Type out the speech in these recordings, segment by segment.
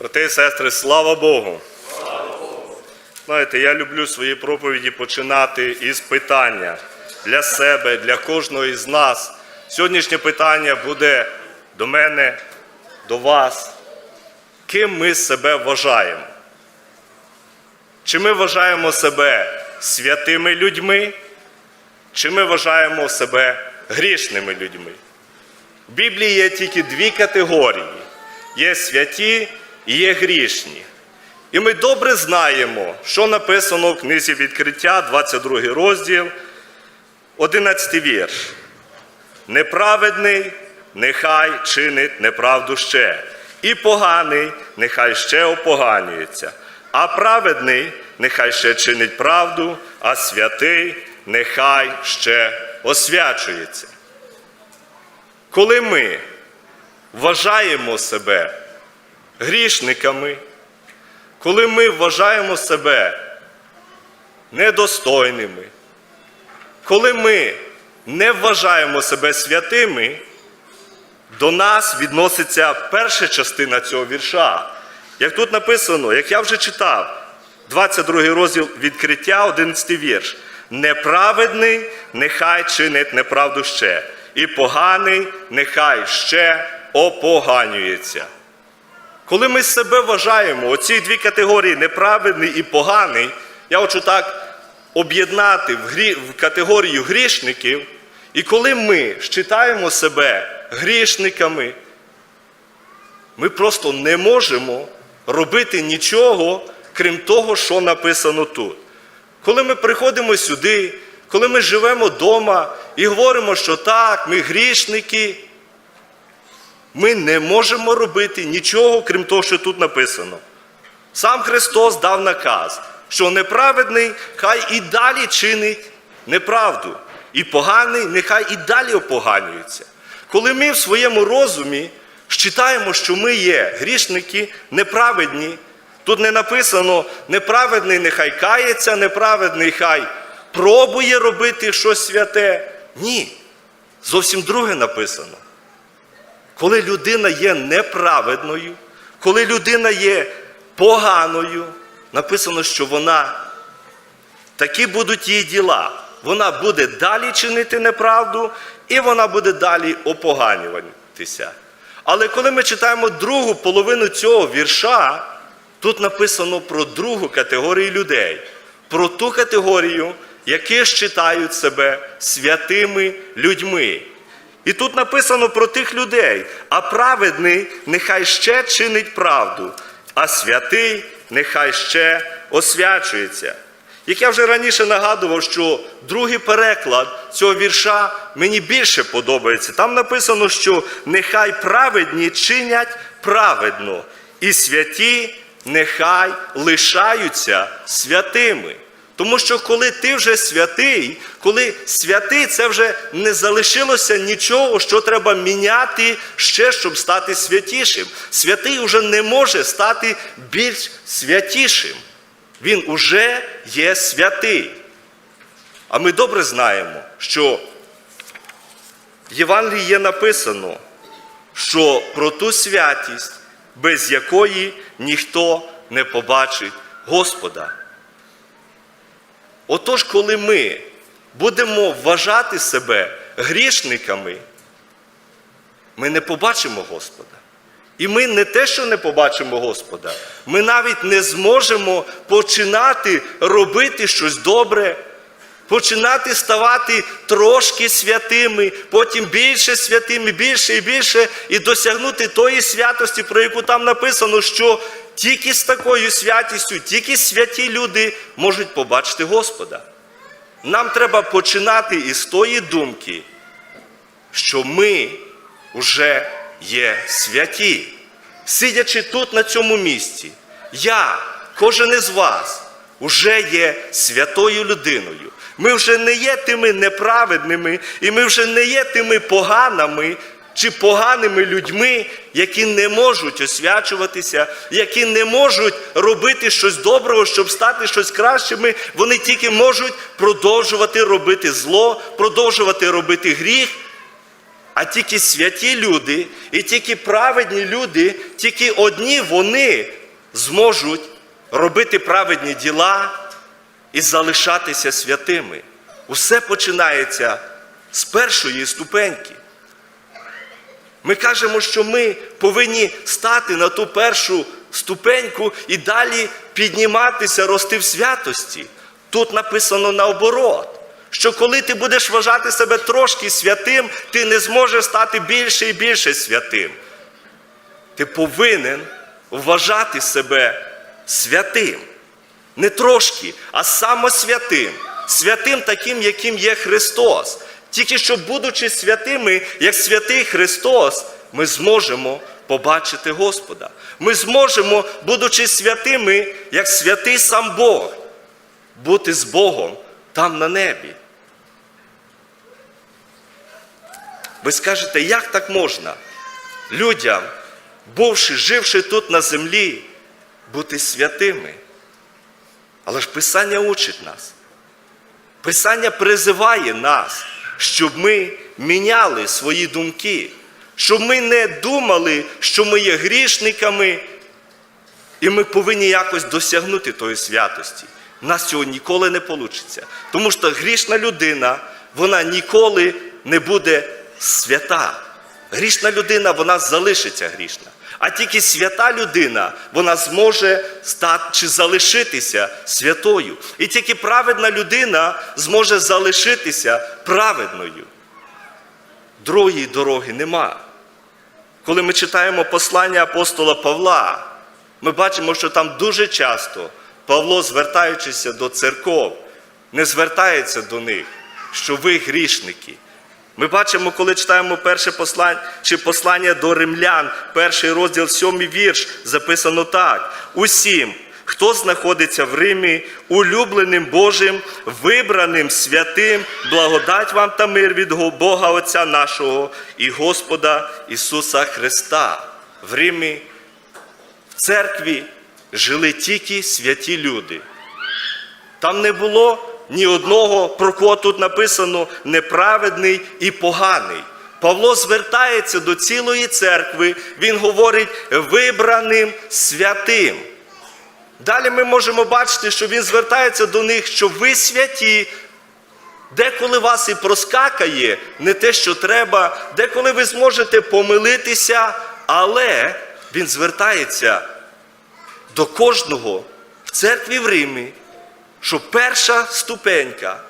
Брати і сестри, слава Богу! Знаєте, я люблю свої проповіді починати із питання для себе, для кожного із нас. Сьогоднішнє питання буде до мене, до вас. Ким ми себе вважаємо? Чи ми вважаємо себе святими людьми, чи ми вважаємо себе грішними людьми? В Біблії є тільки дві категорії: є святі є грішні. І ми добре знаємо, що написано в книзі відкриття, 22 розділ, 11 вірш. Неправедний нехай чинить неправду ще, і поганий нехай ще опоганюється, а праведний нехай ще чинить правду, а святий нехай ще освячується. Коли ми вважаємо себе грішниками, коли ми вважаємо себе недостойними, коли ми не вважаємо себе святими, до нас відноситься перша частина цього вірша. Як тут написано, як я вже читав, 22 розділ відкриття, 11 вірш. Неправедний нехай чинить неправду ще, і поганий нехай ще опоганюється. Коли ми себе вважаємо, оці дві категорії неправедний і поганий, я хочу так об'єднати в, грі, в категорію грішників, і коли ми считаємо себе грішниками, ми просто не можемо робити нічого, крім того, що написано тут. Коли ми приходимо сюди, коли ми живемо вдома і говоримо, що так, ми грішники, ми не можемо робити нічого, крім того, що тут написано. Сам Христос дав наказ, що неправедний хай і далі чинить неправду, і поганий нехай і далі опоганюється. Коли ми в своєму розумі считаємо, що ми є грішники неправедні, тут не написано неправедний нехай кається, неправедний хай пробує робити щось святе. Ні. Зовсім друге написано. Коли людина є неправедною, коли людина є поганою, написано, що вона такі будуть її діла. Вона буде далі чинити неправду, і вона буде далі опоганюватися. Але коли ми читаємо другу половину цього вірша, тут написано про другу категорію людей, про ту категорію, які вважають себе святими людьми. І тут написано про тих людей, а праведний нехай ще чинить правду, а святий нехай ще освячується. Як я вже раніше нагадував, що другий переклад цього вірша мені більше подобається. Там написано, що нехай праведні чинять праведно, і святі нехай лишаються святими. Тому що коли ти вже святий, коли святий, це вже не залишилося нічого, що треба міняти ще, щоб стати святішим. Святий вже не може стати більш святішим. Він уже є святий. А ми добре знаємо, що в Євангелії є написано, що про ту святість, без якої ніхто не побачить Господа. Отож, коли ми будемо вважати себе грішниками, ми не побачимо Господа. І ми не те, що не побачимо Господа, ми навіть не зможемо починати робити щось добре, починати ставати трошки святими, потім більше святими, більше і більше, і досягнути тої святості, про яку там написано, що тільки з такою святістю, тільки святі люди можуть побачити Господа. Нам треба починати із тої думки, що ми вже є святі. Сидячи тут, на цьому місці, я, кожен із вас, вже є святою людиною. Ми вже не є тими неправедними, і ми вже не є тими поганими чи поганими людьми, які не можуть освячуватися, які не можуть робити щось доброго, щоб стати щось кращими. Вони тільки можуть продовжувати робити зло, продовжувати робити гріх. а тільки святі люди і тільки праведні люди, тільки одні вони зможуть робити праведні діла і залишатися святими. Усе починається з першої ступеньки. Ми кажемо, що ми повинні стати на ту першу ступеньку і далі підніматися, рости в святості. Тут написано наоборот, що коли ти будеш вважати себе трошки святим, ти не зможеш стати більше і більше святим. Ти повинен вважати себе святим. Не трошки, а самосвятим. Святим таким, яким є Христос. Тільки що, будучи святими, як святий Христос, ми зможемо побачити Господа. Ми зможемо, будучи святими, як святий сам Бог, бути з Богом там на небі. Ви скажете, як так можна? Людям, бувши, живши тут на землі, бути святими. Але ж Писання учить нас. Писання призиває нас, щоб ми міняли свої думки, щоб ми не думали, що ми є грішниками, і ми повинні якось досягнути тої святості. У нас цього ніколи не вийде. Тому що грішна людина, вона ніколи не буде свята. Грішна людина, вона залишиться грішна. А тільки свята людина, вона зможе стати чи залишитися святою. І тільки праведна людина зможе залишитися праведною. Другої дороги нема. Коли ми читаємо послання апостола Павла, ми бачимо, що там дуже часто Павло, звертаючися до церков, не звертається до них, що ви грішники. Ми бачимо, коли читаємо перше послання чи послання до римлян, перший розділ, сьомий вірш, записано так: усім, хто знаходиться в Римі, улюбленим Божим, вибраним святим, благодать вам та мир від Бога Отця нашого і Господа Ісуса Христа. В Римі, в церкві жили тільки святі люди. Там не було ні одного, про кого тут написано неправедний і поганий. Павло звертається до цілої церкви, він говорить вибраним святим. Далі ми можемо бачити, що він звертається до них, що ви святі. Деколи вас і проскакає не те, що треба, деколи ви зможете помилитися, але він звертається до кожного в церкві в Римі, що перша ступенька,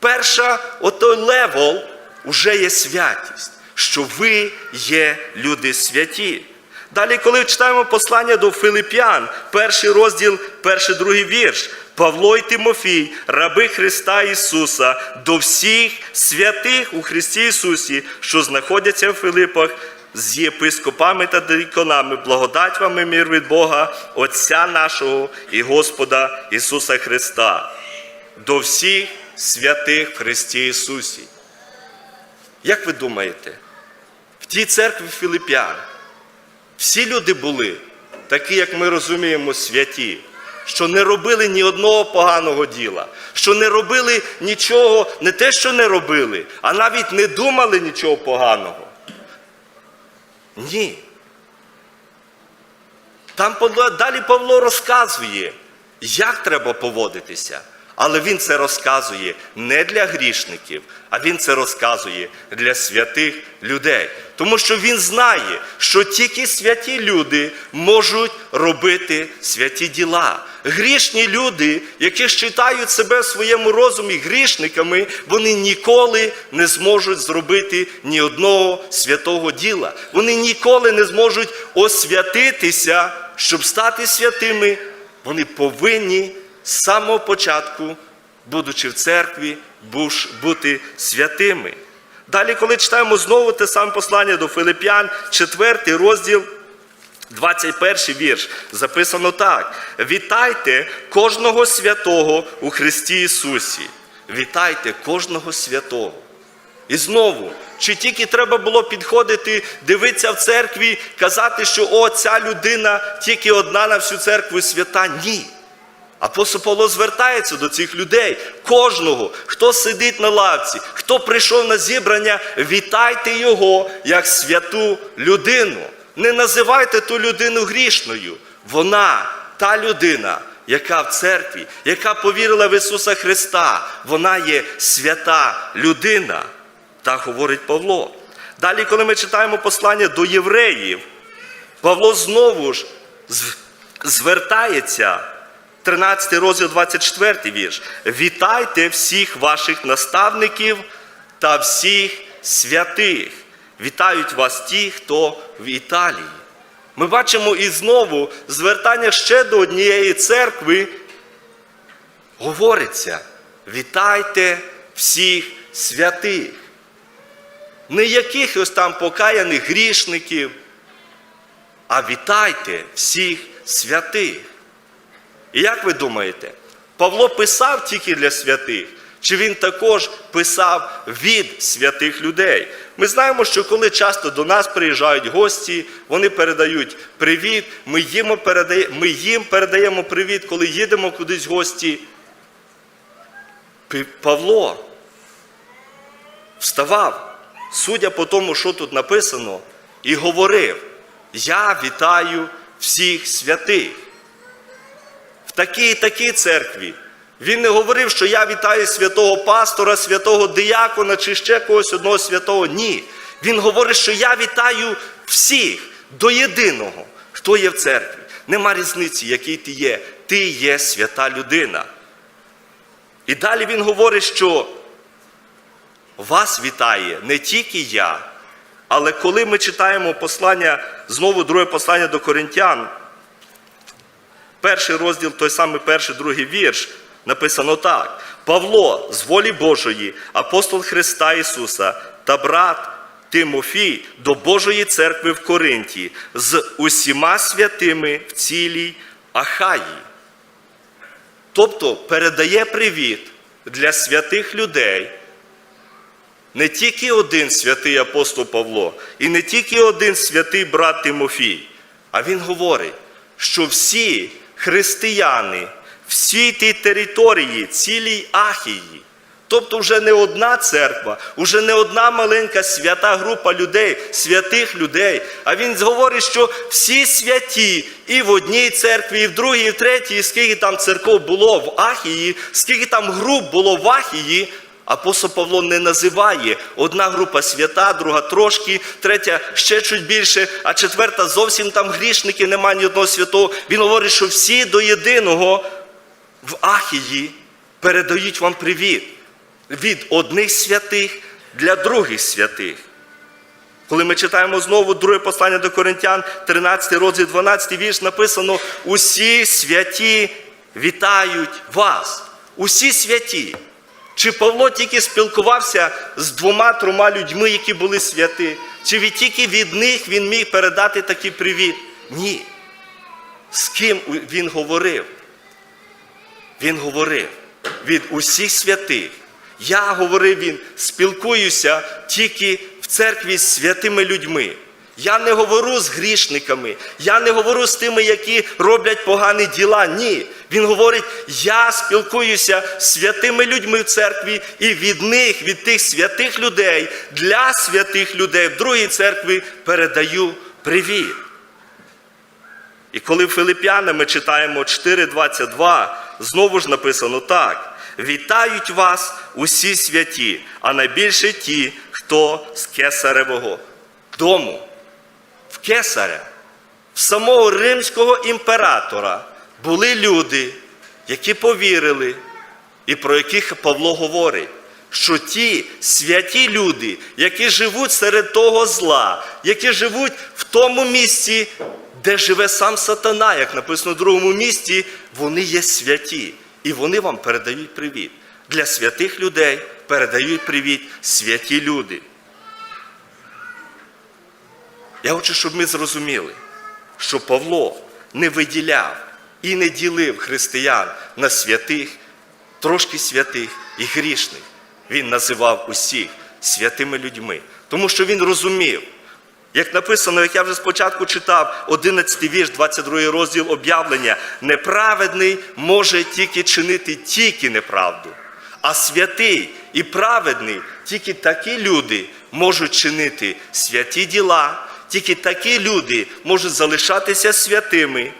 перша отой левел вже є святість, що ви є люди святі. Далі, коли читаємо послання до Филип'ян, перший розділ, перший другий вірш. Павло і Тимофій, раби Христа Ісуса, до всіх святих у Христі Ісусі, що знаходяться в Филипах, з єпископами та диконами, благодать вам і мир від Бога, Отця нашого і Господа Ісуса Христа, до всіх святих в Христі Ісусі. Як ви думаєте, в тій церкві Філип'ян всі люди були, такі, як ми розуміємо, святі, що не робили ні одного поганого діла, що не робили нічого, не те, що не робили, а навіть не думали нічого поганого. Ні. Там далі Павло розказує, як треба поводитися. Але він це розказує не для грішників, а він це розказує для святих людей. Тому що він знає, що тільки святі люди можуть робити святі діла. Грішні люди, які вважають себе в своєму розумі грішниками, вони ніколи не зможуть зробити ні одного святого діла. Вони ніколи не зможуть освятитися, щоб стати святими. Вони повинні з самого початку, будучи в церкві, бути святими. Далі, коли читаємо знову те саме послання до Филип'ян, 4 розділ, 21 вірш, записано так: Вітайте кожного святого у Христі Ісусі. Вітайте кожного святого. І знову, чи тільки треба було підходити, дивитися в церкві, казати, що о, ця людина тільки одна на всю церкву свята? Ні. Апостол Павло звертається до цих людей, кожного, хто сидить на лавці, хто прийшов на зібрання, вітайте його як святу людину. Не називайте ту людину грішною. Вона та людина, яка в церкві, яка повірила в Ісуса Христа, вона є свята людина. Так говорить Павло. Далі, коли ми читаємо послання до євреїв, Павло знову ж звертається, 13 розділ, 24 вірш. Вітайте всіх ваших наставників та всіх святих. Вітають вас ті, хто в Італії. Ми бачимо і знову звертання ще до однієї церкви. Говориться: вітайте всіх святих. Не якихось там покаяних грішників, а вітайте всіх святих. І як ви думаєте, Павло писав тільки для святих, чи він також писав від святих людей? Ми знаємо, що коли часто до нас приїжджають гості, вони передають привіт, ми їм передаємо, ми їм передаємо привіт, коли їдемо кудись гості. Павло вставав, судя по тому, що тут написано, і говорив: Я вітаю всіх святих. В такій і такій церкві. Він не говорив, що я вітаю святого пастора, святого диякона чи ще когось одного святого. Ні. Він говорить, що я вітаю всіх до єдиного, хто є в церкві. Нема різниці, який ти є. Ти є свята людина. І далі він говорить, що вас вітає не тільки я, але коли ми читаємо послання, знову друге послання до Коринтян, перший розділ, той самий перший, другий вірш, написано так: Павло з волі Божої, апостол Христа Ісуса та брат Тимофій до Божої церкви в Коринті з усіма святими в цілій Ахаї. Тобто передає привіт для святих людей. Не тільки один святий апостол Павло, і не тільки один святий брат Тимофій, а він говорить, що всі християни, всій тій території, цілій Ахії, тобто вже не одна церква, вже не одна маленька свята група людей, святих людей, а він говорить, що всі святі і в одній церкві, і в другій, і в третій, і скільки там церков було в Ахії, скільки там груп було в Ахії, Апостол Павло не називає одна група свята, друга трошки, третя ще чуть більше, а четверта зовсім там грішники, немає ні одного святого. Він говорить, що всі до єдиного в Ахії передають вам привіт від одних святих для других святих. Коли ми читаємо знову друге послання до Коринтян, 13 розділ 12 вірш, написано: усі святі вітають вас. Усі святі. Чи Павло тільки спілкувався з двома-трьома людьми, які були святі? Чи від тільки від них він міг передати такий привіт? Ні. З ким він говорив? Він говорив від усіх святих. Я, говорив він, спілкуюся тільки в церкві з святими людьми. Я не говорю з грішниками, я не говорю з тими, які роблять погані діла. Ні. Він говорить: я спілкуюся з святими людьми в церкві, і від них, від тих святих людей, для святих людей в другій церкві передаю привіт. І коли Филип'яна ми читаємо 4.22, знову ж написано так: вітають вас усі святі, а найбільше ті, хто з Кесаревого дому. Кесаря, самого римського імператора були люди, які повірили, і про яких Павло говорить. Що ті святі люди, які живуть серед того зла, які живуть в тому місці, де живе сам сатана, як написано в другому місці, вони є святі. І вони вам передають привіт. Для святих людей передають привіт святі люди. Я хочу, щоб ми зрозуміли, що Павло не виділяв і не ділив християн на святих, трошки святих і грішних. Він називав усіх святими людьми, тому що він розумів, Як написано, як я вже спочатку читав, 11 вірш, 22 розділ об'явлення, неправедний може тільки чинити тільки неправду, а святий і праведний тільки такі люди можуть чинити святі діла, тільки такі люди можуть залишатися святими,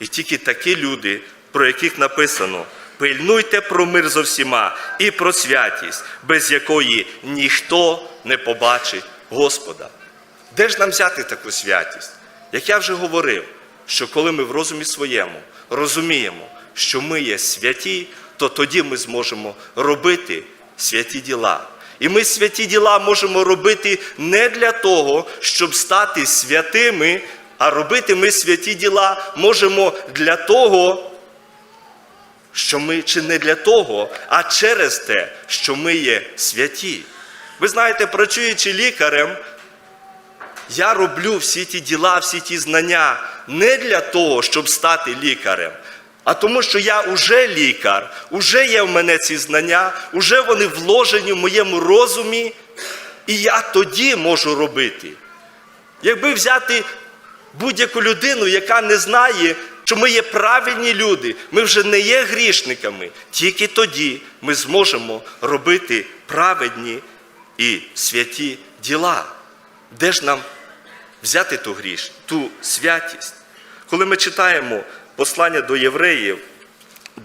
і тільки такі люди, про яких написано, пильнуйте про мир зо всіма і про святість, без якої ніхто не побачить Господа. Де ж нам взяти таку святість? Як я вже говорив, що коли ми в розумі своєму розуміємо, що ми є святі, то тоді ми зможемо робити святі діла. І ми святі діла можемо робити не для того, щоб стати святими, а робити ми святі діла можемо для того, що ми чи не для того, а через те, що ми є святі. Ви знаєте, працюючи лікарем, я роблю всі ті діла, всі ті знання не для того, щоб стати лікарем, а тому, що я вже лікар, уже є в мене ці знання, уже вони вложені в моєму розумі, і я тоді можу робити. Якби взяти будь-яку людину, яка не знає, що ми є правильні люди, ми вже не є грішниками, тільки тоді ми зможемо робити праведні і святі діла. Де ж нам взяти ту гріш, ту святість? Коли ми читаємо послання до євреїв,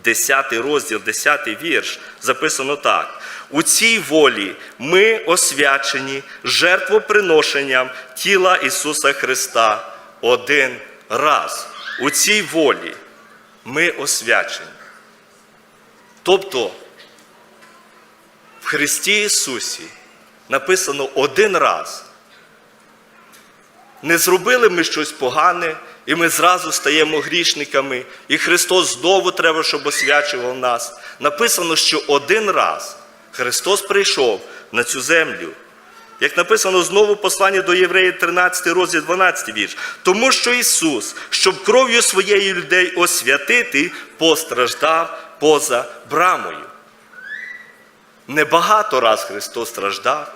10 розділ, 10 вірш, записано так. У цій волі ми освячені жертвоприношенням тіла Ісуса Христа один раз. У цій волі ми освячені. Тобто в Христі Ісусі написано один раз. Не зробили ми щось погане, і ми зразу стаємо грішниками, і Христос знову треба, щоб освячував нас. Написано, що один раз Христос прийшов на цю землю. Як написано знову в посланні до Євреїв 13 розділ 12 вірш. Тому що Ісус, щоб кров'ю своєї людей освятити, постраждав поза брамою. Небагато раз Христос страждав,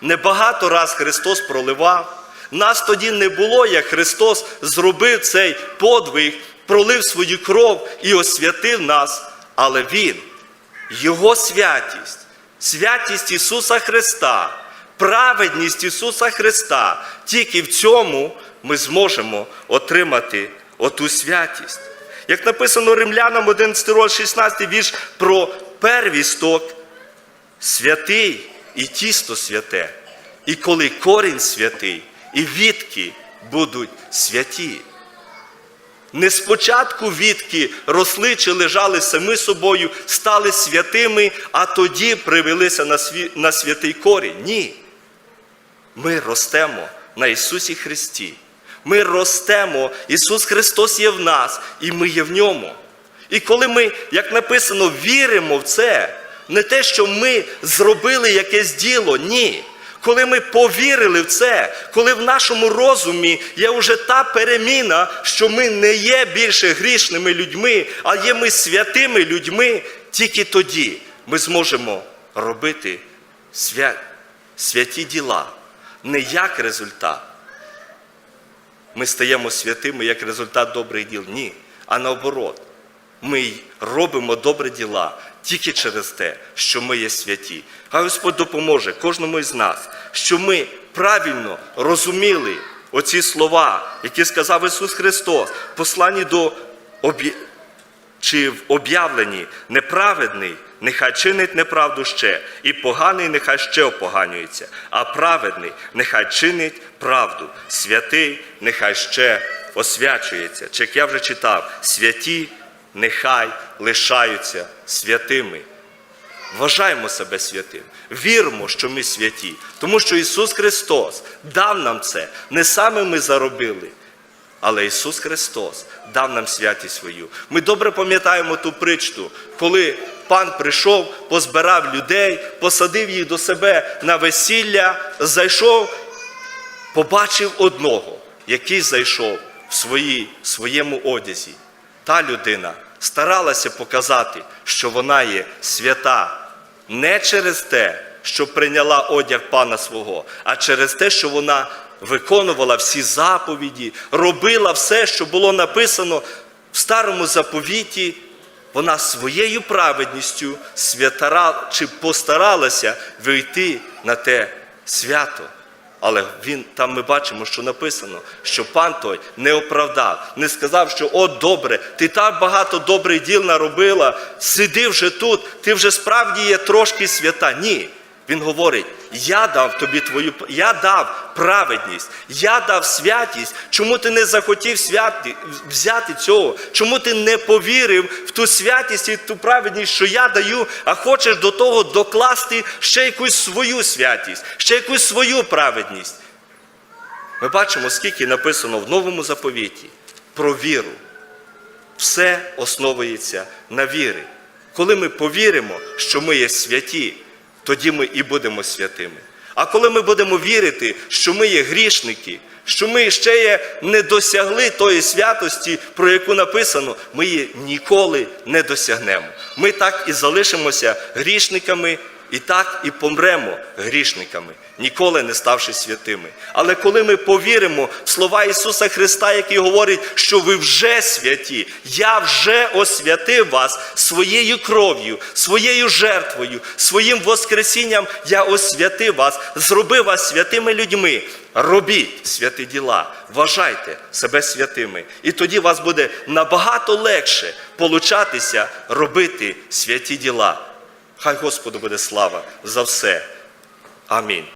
небагато раз Христос проливав. Нас тоді не було, як Христос зробив цей подвиг, пролив свою кров і освятив нас, але Він, Його святість, святість Ісуса Христа, праведність Ісуса Христа, тільки в цьому ми зможемо отримати оту святість. Як написано Римлянам 11 розділ 16 вірш про первісток, святий і тісто святе. І коли корінь святий, і вітки будуть святі. Не спочатку вітки росли чи лежали самі собою, стали святими, а тоді привелися на, сві... на святий корінь. Ні. Ми ростемо на Ісусі Христі. Ми ростемо, Ісус Христос є в нас, і ми є в ньому. І коли ми, як написано, віримо в це, не те, що ми зробили якесь діло, ні. Коли ми повірили в це, коли в нашому розумі є вже та переміна, що ми не є більше грішними людьми, а є ми святими людьми, тільки тоді ми зможемо робити свя... святі діла, не як результат. Ми стаємо святими як результат добрих діл. Ні. А наоборот, ми робимо добрі діла тільки через те, що ми є святі. Хай Господь допоможе кожному із нас, що ми правильно розуміли оці слова, які сказав Ісус Христос, послані до об'є... чи в об'явленні неправедний, нехай чинить неправду ще, і поганий нехай ще опоганюється, а праведний нехай чинить правду, святий нехай ще освячується. Чи як я вже читав, святі нехай лишаються святими. Вважаємо себе святим, віримо, що ми святі, тому що Ісус Христос дав нам це. Не саме ми заробили, але Ісус Христос дав нам святість свою. Ми добре пам'ятаємо ту притчу, коли пан прийшов, позбирав людей, посадив їх до себе на весілля, зайшов, побачив одного, який зайшов в свої, своєму одязі. Та людина старалася показати, що вона є свята не через те, що прийняла одяг пана свого, а через те, що вона виконувала всі заповіді, робила все, що було написано в старому заповіті, вона своєю праведністю святара, чи постаралася вийти на те свято. Але він там ми бачимо, що написано, що пан той не оправдав, не сказав, що о, добре, ти так багато добрих діл наробила, сиди вже тут, ти вже справді є трошки свята. Ні. Він говорить: я дав тобі твою я дав праведність, я дав святість. Чому ти не захотів святи, взяти цього? Чому ти не повірив в ту святість і ту праведність, що я даю, а хочеш до того докласти ще якусь свою святість, ще якусь свою праведність? Ми бачимо, скільки написано в новому заповіті про віру. Все основується на вірі. Коли ми повіримо, що ми є святі, тоді ми і будемо святими. А коли ми будемо вірити, що ми є грішники, що ми ще є не досягли тої святості, про яку написано, ми її ніколи не досягнемо. Ми так і залишимося грішниками, і так і помремо грішниками, ніколи не ставши святими. Але коли ми повіримо в слова Ісуса Христа, який говорить, що ви вже святі, я вже освятив вас своєю кров'ю, своєю жертвою, своїм воскресінням я освятив вас, зробив вас святими людьми. Робіть святі діла, вважайте себе святими. І тоді вас буде набагато легше получатися робити святі діла. Хай Господу буде слава за все. Амінь.